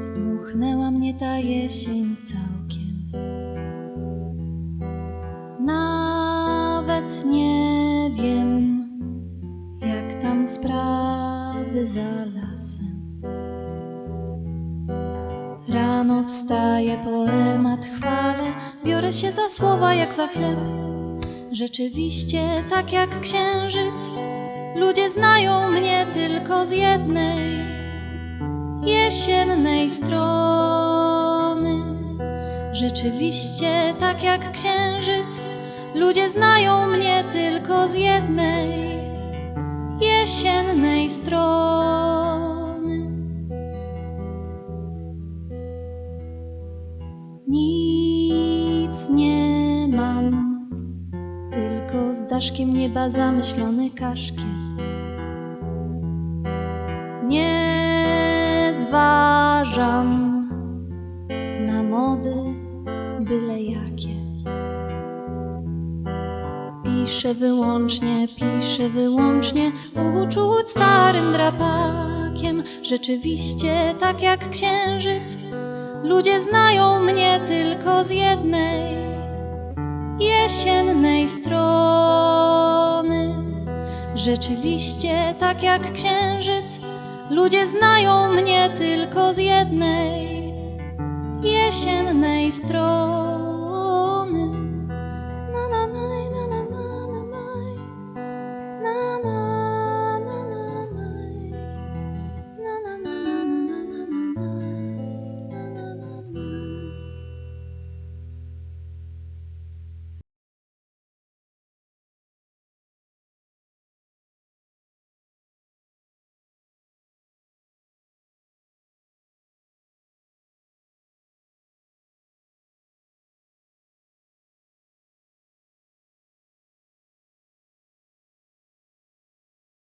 Zdmuchnęła mnie ta jesień całkiem. Nawet nie wiem, jak tam sprawy za lasem. Rano wstaję, poemat chwalę, biorę się za słowa jak za chleb. Rzeczywiście, tak jak księżyc, ludzie znają mnie tylko z jednej jesiennej strony. Rzeczywiście, tak jak księżyc, ludzie znają mnie tylko z jednej jesiennej strony. Nic nie mam, tylko z daszkiem nieba zamyślony kaszkiet. Zważam na mody byle jakie. Piszę wyłącznie, piszę wyłącznie uczuć starym drapakiem. Rzeczywiście, tak jak księżyc, ludzie znają mnie tylko z jednej jesiennej strony. Rzeczywiście, tak jak księżyc, ludzie znają mnie tylko z jednej jesiennej strony.